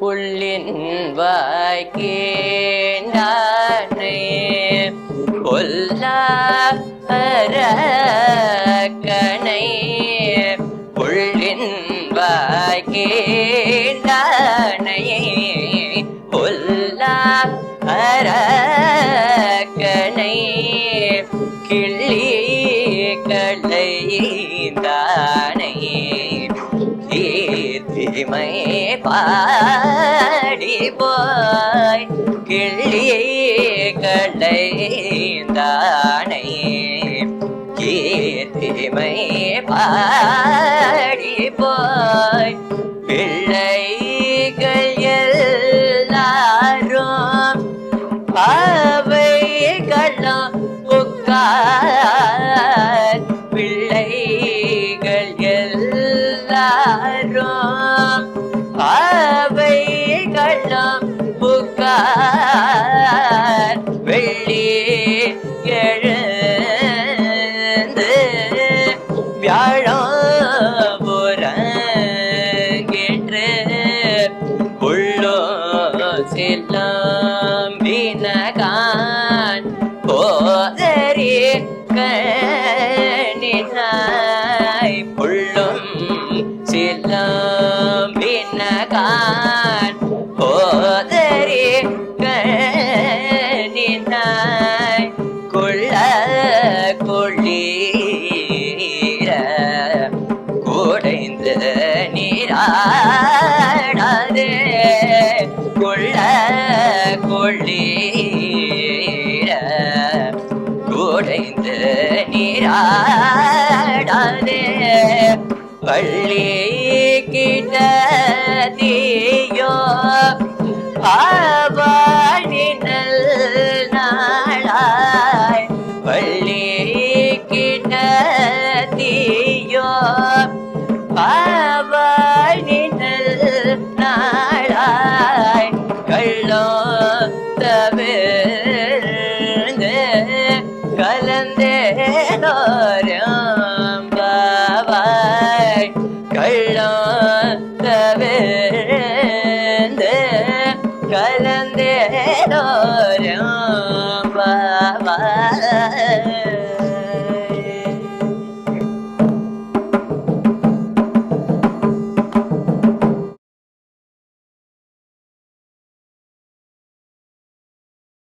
புள்ளின் வாய்க்கேண்டானே பொல்லா அரக்கனை புள்ளின் வாய்க்கேண்டானை பொல்லா அரக்கனை கிள்ளி மகிமை பாடி போய் கிள்ளியை களைந்தானை. கீர்த்திமை பாடி போய் பிள்ளைகள் எல்லாரும் பா கணினாய் புள்ளும் செல்லம் நீராடாதே வள்ளி கிட்ட தீயோ ஆவா கழாந்த வேந்த கலந்தேரோரம்